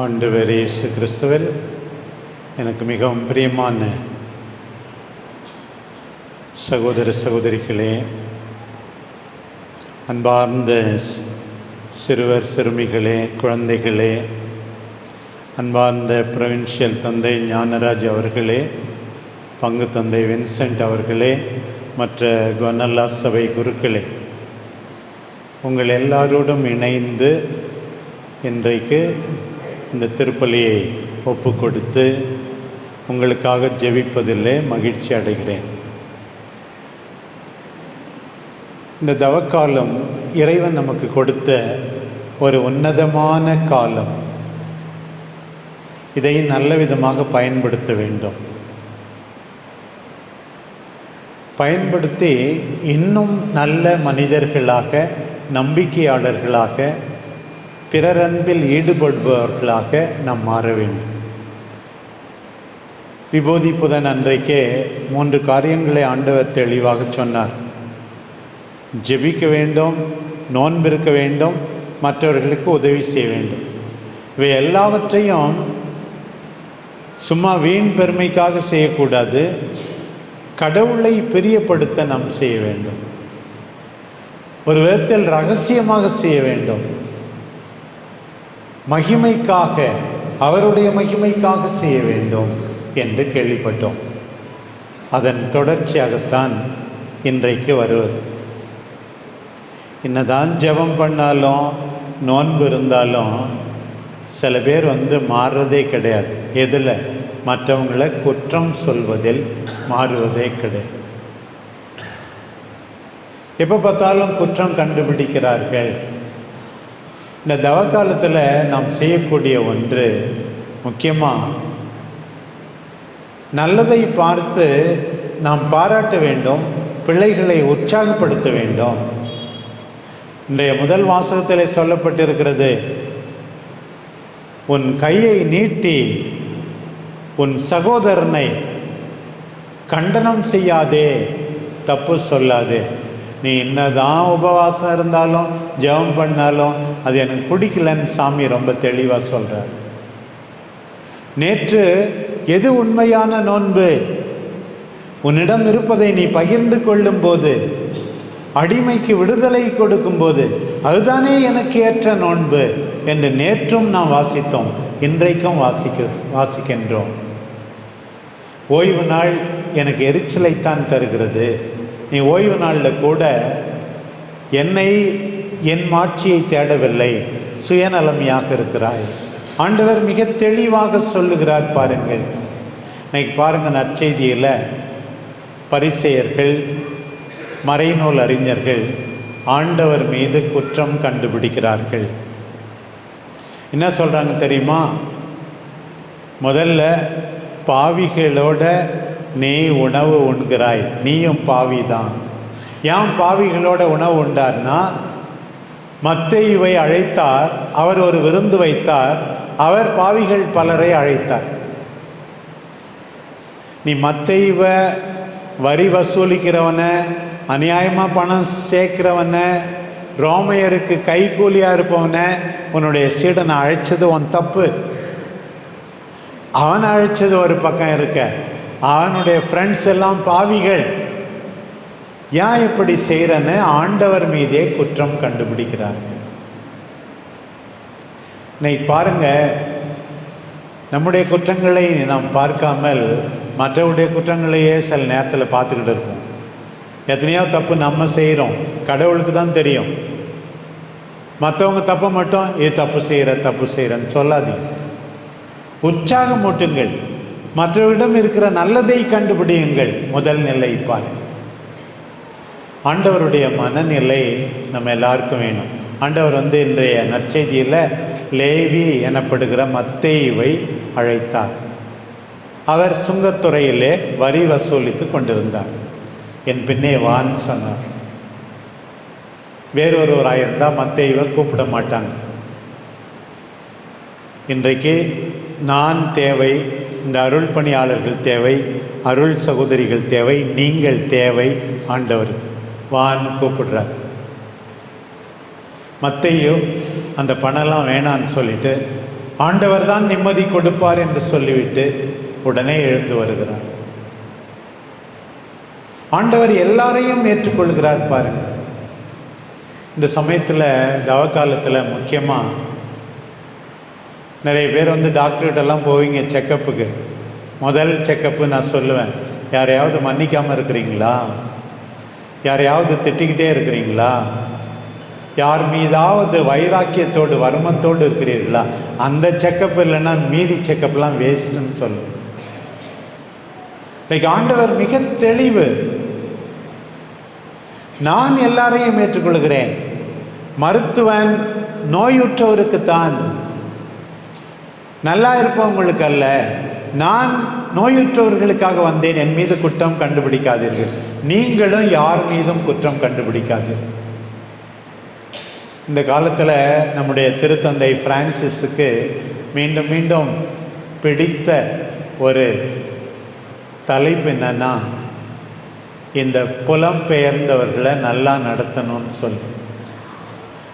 ஆண்டவர் இயேசு கிறிஸ்துவர் எனக்கு மிகவும் பிரியமான சகோதர சகோதரிகளே அன்பார்ந்த சிறுவர் சிறுமிகளே குழந்தைகளே அன்பார்ந்த ப்ரொவின்ஷியல் தந்தை ஞானராஜ் அவர்களே பங்கு தந்தை வின்சென்ட் அவர்களே மற்ற குவனல்லா சபை குருக்களே உங்கள் எல்லாரோடும் இணைந்து இன்றைக்கு இந்த திருப்பலியை ஒப்பு கொடுத்து உங்களுக்காக ஜெபிப்பதிலே மகிழ்ச்சி அடைகிறேன். இந்த தவக்காலம் இறைவன் நமக்கு கொடுத்த ஒரு உன்னதமான காலம். இதை நல்ல விதமாக பயன்படுத்த வேண்டும். பயன்படுத்தி இன்னும் நல்ல மனிதர்களாக நம்பிக்கையாளர்களாக பிறர் அன்பில் ஈடுபடுபவர்களாக நாம் மாற வேண்டும். விபூதி புதன் அன்றைக்கே மூன்று காரியங்களை ஆண்டவர் தெளிவாக சொன்னார். ஜெபிக்க வேண்டும் நோன்பிருக்க வேண்டும் மற்றவர்களுக்கு உதவி செய்ய வேண்டும். இவை எல்லாவற்றையும் சும்மா வீண் பெருமைக்காக செய்யக்கூடாது கடவுளை பிரியப்படுத்த நாம் செய்ய வேண்டும். ஒரு விதத்தில் ரகசியமாக செய்ய வேண்டும். மகிமைக்காக அவருடைய மகிமைக்காக செய்ய வேண்டும் என்று கேள்விப்பட்டோம். அதன் தொடர்ச்சியாகத்தான் இன்றைக்கு வருவது. என்னதான் ஜெபம் பண்ணாலும் நோன்பு இருந்தாலும் சில பேர் வந்து மாறுறதே கிடையாது. எதில்? மற்றவங்களை குற்றம் சொல்வதில் மாறுவதே கிடையாது. எப்போ பார்த்தாலும் குற்றம் கண்டுபிடிக்கிறார்கள்? இந்த தவ காலத்தில் நாம் செய்யக்கூடிய ஒன்று முக்கியமாக நல்லதை பார்த்து நாம் பாராட்ட வேண்டும் பிள்ளைகளை உற்சாகப்படுத்த வேண்டும். இன்றைய முதல் வாசகத்தில் சொல்லப்பட்டிருக்கிறது உன் கையை நீட்டி உன் சகோதரனை கண்டனம் செய்யாதே தப்பு சொல்லாதே. நீ என்னதான் உபவாசம் இருந்தாலும் ஜெபம் பண்ணாலும் அது எனக்கு பிடிக்கலன்னு சாமி ரொம்ப தெளிவாக சொல்கிறார் நேற்று எது உண்மையான நோன்பு? உன்னிடம் இருப்பதை நீ பகிர்ந்து கொள்ளும்போது அடிமைக்கு விடுதலை கொடுக்கும்போது அதுதானே எனக்கு ஏற்ற நோன்பு என்று நேற்றும் நாம் வாசித்தோம் இன்றைக்கும் வாசிக்க வாசிக்கின்றோம். ஓய்வு நாள் எனக்கு எரிச்சலைத்தான் தருகிறது. நீ ஓய்வு நாளில் கூட என்னை என் மாட்சியை தேடவில்லை. சுயநலமையாக இருக்கிறாய். ஆண்டவர் மிக தெளிவாக சொல்லுகிறார் பாருங்கள். இன்னைக்கு பாருங்கள் நற்செய்தியில் பரிசெயர்கள் மறைநூல் அறிஞர்கள் ஆண்டவர் மீது குற்றம் கண்டுபிடிக்கிறார்கள். என்ன சொல்கிறாங்க தெரியுமா? முதல்ல பாவிகளோட நீ உணவு உண்கிறாய். நீயும் பாவி தான் ஏன் பாவிகளோட உணவு உண்டார்னா? மத்தேயுவை அழைத்தார். அவர் ஒரு விருந்து வைத்தார். அவர் பாவிகள் பலரை அழைத்தார். நீ மத்தேயுவ வரி வசூலிக்கிறவனை அநியாயமாக பணம் சேர்க்கிறவனை ரோமையருக்கு கைக்கூலியாக இருப்பவனை உன்னுடைய சீடனை அழைச்சது உன் தப்பு. அவன் அழைச்சது ஒரு பக்கம் இருக்க. அவனுடைய ஃப்ரெண்ட்ஸ் எல்லாம் பாவிகள். ஏன் இப்படி செய்கிறன்னு ஆண்டவர் மீதே குற்றம் கண்டுபிடிக்கிறார்கள். இன்னைக்கு பாருங்க நம்முடைய குற்றங்களை நாம் பார்க்காமல் மற்றவருடைய குற்றங்களையே சில நேரத்தில் பார்த்துக்கிட்டு இருப்போம். எத்தனையோ தப்பு நம்ம செய்கிறோம் கடவுளுக்கு தான் தெரியும். மற்றவங்க தப்பை மட்டும் இது தப்பு செய்கிற தப்பு செய்கிறேன்னு சொல்லாதீங்க. உற்சாகம் ஊட்டுங்கள். மற்றவரிடம் இருக்கிற நல்லதை கண்டுபிடியுங்கள். முதல் நிலை பாருங்கள். ஆண்டவருடைய மனநிலை நம்ம எல்லாருக்கும் வேணும். ஆண்டவர் வந்து இன்றைய நற்செய்தியில் லேவி எனப்படுகிற மத்தேயுவை அழைத்தார். அவர் சுங்கத்துறையிலே வரி வசூலித்து கொண்டிருந்தார். என் பின்னே வான் சொன்னார். வேறொருவராயிருந்தால் மத்தேயுவை கூப்பிட மாட்டாங்க. இன்றைக்கு நான் தேவை இந்த அருள் பணியாளர்கள் தேவை அருள் சகோதரிகள் தேவை நீங்கள் தேவை ஆண்டவருக்கு. வான்னு கூப்பிடுறார். மத்தையோ அந்த பணம்லாம் வேணான்னு சொல்லிட்டு ஆண்டவர் தான் நிம்மதி கொடுப்பார் என்று சொல்லிவிட்டு உடனே எழுந்து வருகிறார். ஆண்டவர் எல்லாரையும் ஏற்றுக்கொள்கிறார் பாருங்கள் இந்த சமயத்தில் தவ காலத்தில் முக்கியமாக நிறைய பேர் வந்து டாக்டர்கிட்டலாம் போவீங்க செக்கப்புக்கு. முதல் செக்கப்பு நான் சொல்லுவேன் யாரையாவது மன்னிக்காமல் இருக்கிறீங்களா? யாரையாவது திட்டிக்கிட்டே இருக்கிறீங்களா? யார் மீதாவது வைராக்கியத்தோடு வர்மத்தோடு இருக்கிறீர்களா? அந்த செக்கப் இல்லைன்னா மீதி செக்கப்லாம் வேஸ்ட்டுன்னு சொல்லுவேன். லைக் ஆண்டவர் மிக தெளிவு. நான் எல்லாரையும் ஏற்றுக்கொள்கிறேன். மருத்துவன் நோயுற்றவருக்குத்தான் நல்லா இருப்பவங்களுக்கு அல்ல நான் நோயுற்றவர்களுக்காக வந்தேன் என் மீது குற்றம் கண்டுபிடிக்காதீர்கள். நீங்களும் யார் மீதும் குற்றம் கண்டுபிடிக்காதீர்கள். இந்த காலத்தில் நம்முடைய திருத்தந்தை பிரான்சிஸுக்கு மீண்டும் மீண்டும் பிடித்த ஒரு தலைப்பு என்னன்னா இந்த புலம்பெயர்ந்தவர்களை நல்லா நடத்தணும்னு சொல்லி.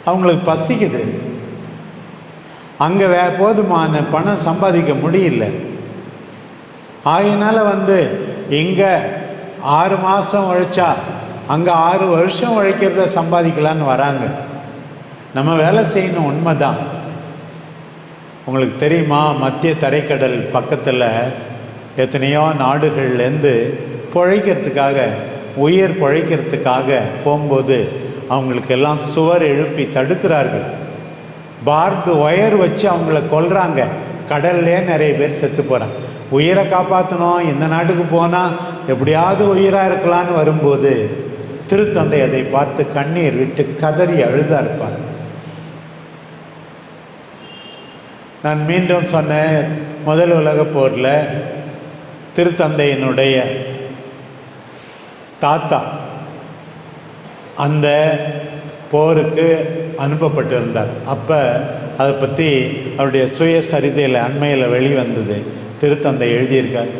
அவங்களுக்கு பசிக்குது. அங்கே வே போதுமான பணம் சம்பாதிக்க முடியல. ஆகையினால் வந்து இங்கே ஆறு மாதம் உழைச்சா அங்கே ஆறு வருஷம் உழைக்கிறத சம்பாதிக்கலான்னு வராங்க. நம்ம வேலை செய்யணும் உண்மை தான் உங்களுக்கு தெரியுமா மத்திய தரைக்கடல் பக்கத்தில் எத்தனையோ நாடுகள்லேருந்து பிழைக்கிறதுக்காக உயிர் பிழைக்கிறதுக்காக போகும்போது அவங்களுக்கெல்லாம் சுவர் எழுப்பி தடுக்கிறார்கள். பார்டு ஒயர் வச்சு அவங்கள கொல்றாங்க. கடல்லே நிறைய பேர் செத்து போகிறாங்க உயிரை காப்பாற்றணும் இந்த நாட்டுக்கு போனால் எப்படியாவது உயிராக இருக்கலான்னு வரும்போது திருத்தந்தை அதை பார்த்து கண்ணீர் விட்டு கதறி அழுதா இருப்பார். நான் மீண்டும் சொன்னேன் முதல் உலகப் போரில் திருத்தந்தையினுடைய தாத்தா அந்த போருக்கு அனுப்பப்பட்டிருந்தார். அப்போ அதை பற்றி அவருடைய சுயசரிதையில் அண்மையில் வெளிவந்தது. திருத்தந்தை எழுதியிருக்கார்.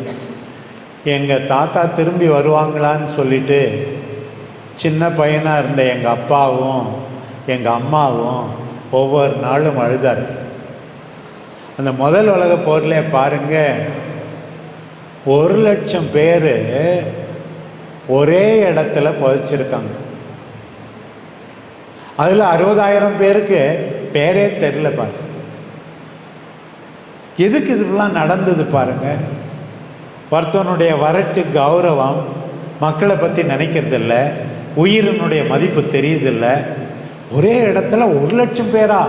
எங்கள் தாத்தா திரும்பி வருவாங்களான்னு சொல்லிட்டு சின்ன பையனாக இருந்த எங்கள் அப்பாவும் எங்கள் அம்மாவும் ஒவ்வொரு நாளும் அழுதார். அந்த முதல் உலக போரில் பாருங்கள் ஒரு லட்சம் பேர் ஒரே இடத்துல புதைச்சிருக்காங்க. அதில் அறுபதாயிரம் பேருக்கு பேரே தெரில பாருங்க. எதுக்கு இதுலாம் நடந்தது பாருங்க? ஒருத்தவனுடைய வரட்டு கௌரவம் மக்களை பற்றி நினைக்கிறதில்ல உயிரினுடைய மதிப்பு தெரியுதில்ல. ஒரே இடத்துல ஒரு லட்சம் பேரா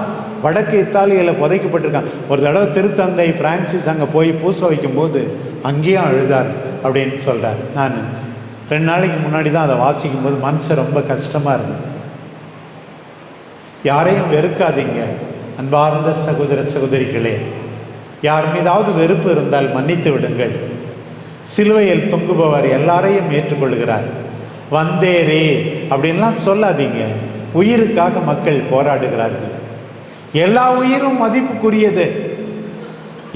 வடக்கு இத்தாலியில் புதைக்கப்பட்டிருக்காங்க. ஒரு தடவை திருத்தந்தை பிரான்சிஸ் அங்கே போய் பூச வைக்கும்போது அங்கேயும் அழுதார் அப்படின்னு சொல்கிறார் நான். ரெண்டு நாளைக்கு முன்னாடி தான் அதை வாசிக்கும் போது மனசு ரொம்ப கஷ்டமாக இருந்தது. யாரையும் வெறுக்காதீங்க. அன்பார்ந்த சகோதர சகோதரிகளே யார் மீதாவது வெறுப்பு இருந்தால் மன்னித்து விடுங்கள். சிலுவையில் தொங்குபவர் எல்லாரையும் ஏற்றுக்கொள்கிறார். வந்தேரே அப்படின்லாம் சொல்லாதீங்க. உயிருக்காக மக்கள் போராடுகிறார்கள். எல்லா உயிரும் மதிப்புக்குரியது.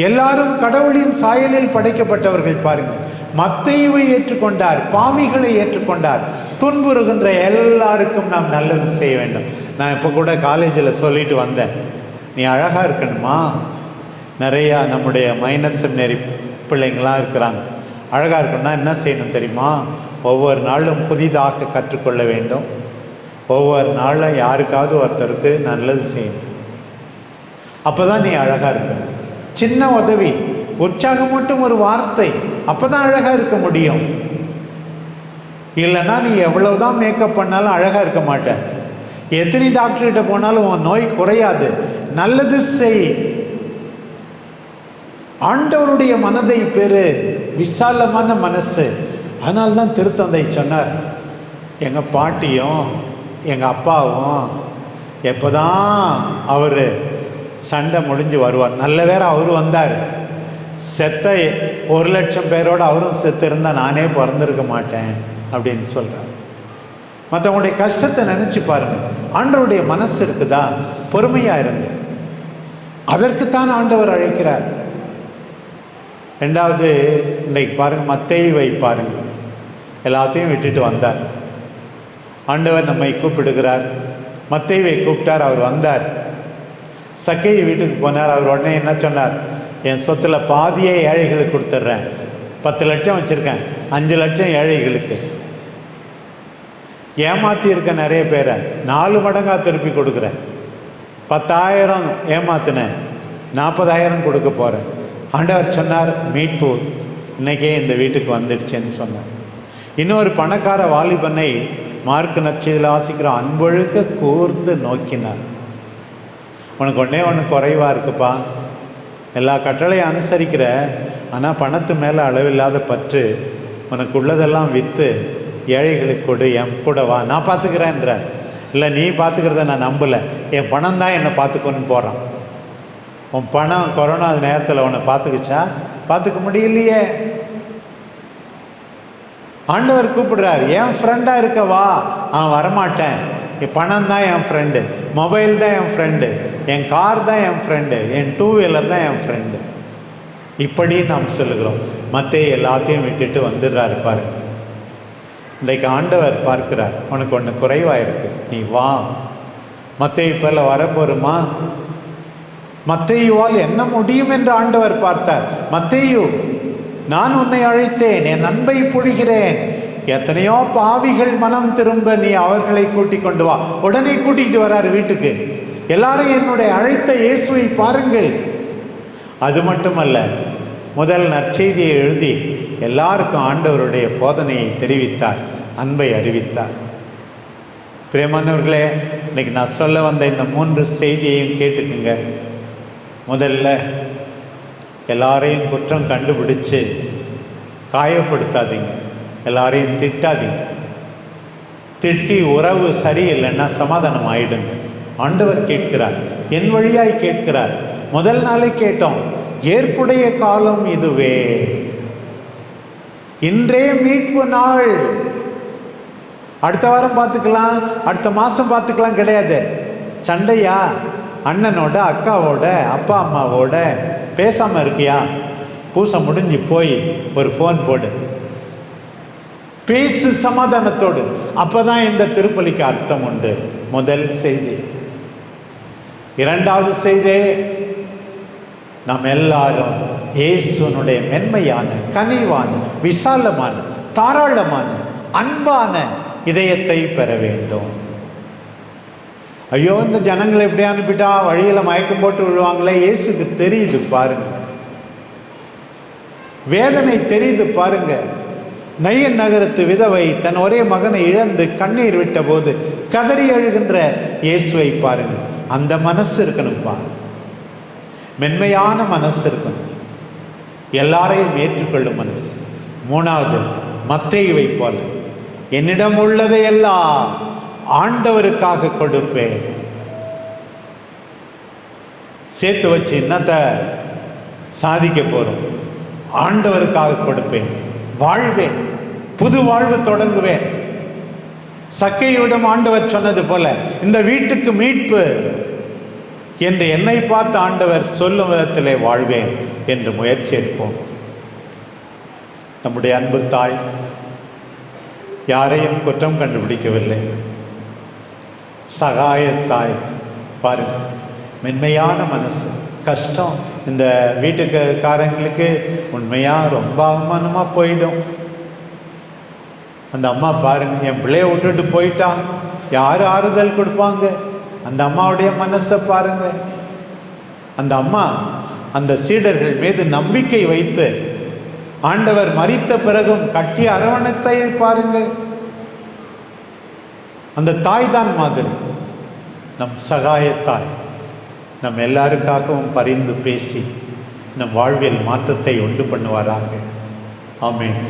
எல்லாரும் கடவுளின் சாயலில் படைக்கப்பட்டவர்கள் பாருங்கள் மத்தையுவை ஏற்றுக்கொண்டார் பாவிகளை ஏற்றுக்கொண்டார். துன்புறுகின்ற எல்லாருக்கும் நாம் நல்லது செய்ய வேண்டும். நான் இப்போ கூட காலேஜில் சொல்லிட்டு வந்தேன். நீ அழகாக இருக்கணுமா? நிறையா நம்முடைய மைனர் செமினரி பிள்ளைங்களாம் இருக்கிறாங்க. அழகாக இருக்கணும்னா என்ன செய்யணும் தெரியுமா? ஒவ்வொரு நாளும் புதிதாக கற்றுக்கொள்ள வேண்டும். ஒவ்வொரு நாளும் யாருக்காவது ஒருத்தருக்கு நல்லது செய்யணும். அப்போ தான் நீ அழகாக இருக்க சின்ன உதவி. உற்சாகம் மட்டும் ஒரு வார்த்தை. அப்போ தான் அழகாக இருக்க முடியும். இல்லைன்னா நீ எவ்வளோ தான் மேக்கப் பண்ணாலும் அழகாக இருக்க மாட்டேன் எத்தனை டாக்டர்கிட்ட போனாலும் உன் நோய் குறையாது. நல்லது செய். ஆண்டவருடைய மனதை பெரு விசாலமான மனசு. அதனால்தான் திருத்தந்தை சொன்னார் எங்கள் பாட்டியும் எங்கள் அப்பாவும் எப்போ தான் அவர் சண்டை முடிஞ்சு வருவார். நல்ல வேற அவர் வந்தார். செத்த ஒரு லட்சம் பேரோடு அவரும் செத்து இருந்தால் நானே பிறந்திருக்க மாட்டேன் அப்படின்னு சொல்கிறார் மற்றவங்களுடைய கஷ்டத்தை நினச்சி பாருங்க. ஆண்டவருடைய மனசு இருக்குதா? பொறுமையாக இருங்க. அதற்குத்தான் ஆண்டவர் அழைக்கிறார். ரெண்டாவது இன்றைக்கு பாருங்கள் மத்தேயுவை பாருங்க. எல்லாத்தையும் விட்டுட்டு வந்தார். ஆண்டவர் நம்மை கூப்பிடுகிறார். மத்தேயுவை கூப்பிட்டார் அவர் வந்தார். சக்கையை வீட்டுக்கு போனார் அவர் உடனே என்ன சொன்னார்? என் சொத்துல பாதியே ஏழைகளுக்கு கொடுத்துட்றேன். பத்து லட்சம் வச்சுருக்கேன். அஞ்சு லட்சம் ஏழைகளுக்கு. ஏமாத்தி இருக்க நிறைய பேரை. நாலு மடங்காக திருப்பி கொடுக்குறேன். பத்தாயிரம் ஏமாத்தினேன். நாற்பதாயிரம் கொடுக்க போகிறேன் ஆண்டவர் சொன்னார் மீட்பு இன்னைக்கே இந்த வீட்டுக்கு வந்துடுச்சேன்னு சொன்னார். இன்னொரு பணக்கார வாலிபனை மார்க் நச்சதில் வாசிக்கிற அன்பொழுக்க கூர்ந்து நோக்கினார். உனக்கு ஒன்றே ஒன்று குறைவாக இருக்குப்பா. எல்லா கட்டளையும் அனுசரிக்கிற ஆனால் பணத்து மேலே அளவில்லாத பற்று உனக்கு உள்ளதெல்லாம் விற்று ஏழைகளுக்கு கொடு என் கூட வா. நான் பார்த்துக்கிறேன்றார். இல்லை நீ பார்த்துக்கிறத நான் நம்பலை. என் பணம் தான் என்னை பார்த்துக்கோன்னு போகிறான் உன் பணம் கொரோனா நேரத்தில் உன்னை பார்த்துக்குச்சா? பார்த்துக்க முடியலையே. ஆண்டவர் கூப்பிடுறார் என் ஃப்ரெண்டாக இருக்க வா. நான் வரமாட்டேன். என் பணம் தான் என் ஃப்ரெண்டு மொபைல் தான் என் ஃப்ரெண்டு என் கார் தான் என் ஃப்ரெண்டு என் டூ வீலர் தான் என் ஃப்ரெண்டு இப்படி நாம் சொல்லுகிறோம். மற்ற எல்லாத்தையும் விட்டுட்டு வந்துடுறாரு பாருங்கள் இன்றைக்கு ஆண்டவர் பார்க்கிறார் உனக்கு ஒன்று குறைவாக இருக்கு. நீ வா. மற்ற போல வரப்போருமா? மத்தையுவால் என்ன முடியும் என்று ஆண்டவர் பார்த்தார். மத்தையு நான் உன்னை அழைத்தேன் என் அன்பை பொழிகிறேன். எத்தனையோ பாவிகள் மனம் திரும்ப நீ அவர்களை கூட்டிக் கொண்டு வா. உடனே கூட்டிகிட்டு வராரு வீட்டுக்கு. எல்லாரும் என்னுடைய அழைத்த இயேசுவை பாருங்கள். அது மட்டுமல்ல முதல் நற்செய்தியை எழுதி எல்லாருக்கும் ஆண்டவருடைய போதனையை தெரிவித்தார் அன்பை அறிவித்தார். பிரியமானவர்களே இன்னைக்கு நான் சொல்ல வந்த இந்த மூன்று செய்தியையும் கேட்டுக்குங்க. முதல்ல எல்லாரையும் குற்றம் கண்டுபிடிச்சு காயப்படுத்தாதீங்க. எல்லாரையும் திட்டாதீங்க. திட்டி உறவு சரியில்லைன்னா சமாதானம் ஆயிடுங்க ஆண்டவர் கேட்கிறார். என் வழியாய் கேட்கிறார். முதல் நாளே கேட்டோம். ஏற்புடைய காலம் இதுவே. இன்றே மீட்பு நாள். அடுத்த வாரம் பார்த்துக்கலாம். அடுத்த மாதம் பார்த்துக்கலாம் கிடையாது. சண்டையா? அண்ணனோட அக்காவோட அப்பா அம்மாவோட பேசாமல் இருக்கியா? பூசை முடிஞ்சு போய் ஒரு ஃபோன் போடு. பேசு சமாதானத்தோடு. அப்பதான் இந்த திருப்பலிக்கு அர்த்தம் உண்டு. முதல் செய்தி. இரண்டாவது செய்தி. நாம் எல்லாரும் இயேசுனுடைய மென்மையான கனிவான விசாலமான தாராளமான அன்பான இதயத்தை பெற வேண்டும். ஐயோ இந்த ஜனங்களை எப்படி அனுப்பிட்டா வழியில் மயக்கம் போட்டு விழுவாங்களே இயேசுக்கு தெரியுது பாருங்க. வேதனை தெரியுது பாருங்க. நையன் நகரத்து விதவை தன் ஒரே மகனை இழந்து கண்ணீர் விட்ட போது கதறி அழுகின்ற இயேசுவை பாருங்க. அந்த மனசு இருக்கணும்ப்பா மென்மையான மனசு இருக்கணும் எல்லாரையும் ஏற்றுக்கொள்ளும் மனசு. மூணாவது மத்தேயுவை போல. என்னிடம் உள்ளதை எல்லாம் ஆண்டவருக்காக கொடுப்பேன். சேர்த்து வச்சு என்னத்தை? சாதிக்க போறோம். ஆண்டவருக்காக கொடுப்பேன். வாழ்வேன். புது வாழ்வு தொடங்குவேன். சக்கையிடம் ஆண்டவர் சொன்னது போல இந்த வீட்டுக்கு மீட்பு. என்று என்னை பார்த்து ஆண்டவர் சொல்லும் விதத்திலே வாழ்வேன் என்று முயற்சி எடுப்போம். நம்முடைய அன்பு தாய் யாரையும் குற்றம் கண்டுபிடிக்கவில்லை. சகாயத்தாய் பாருங்க மென்மையான மனசு கஷ்டம். இந்த வீட்டுக்காரங்களுக்கு உண்மையாக ரொம்ப அவமானமாக போயிடும். அந்த அம்மா பாருங்க என் பிள்ளைய விட்டுட்டு போயிட்டா யார் ஆறுதல் கொடுப்பாங்க? அந்த அம்மாவுடைய மனசை பாருங்க. அந்த அம்மா அந்த சீடர்கள் மீது நம்பிக்கை வைத்து ஆண்டவர் மறித்த பிறகும் கட்டிய அரவணத்தை பாருங்கள். அந்த தாய் தான் மாதிரி. நம் சகாயத்தாய் நம் எல்லாருக்காகவும் பரிந்து பேசி நம் வாழ்வில் மாற்றத்தை உண்டு பண்ணுவாராக. ஆமேன்.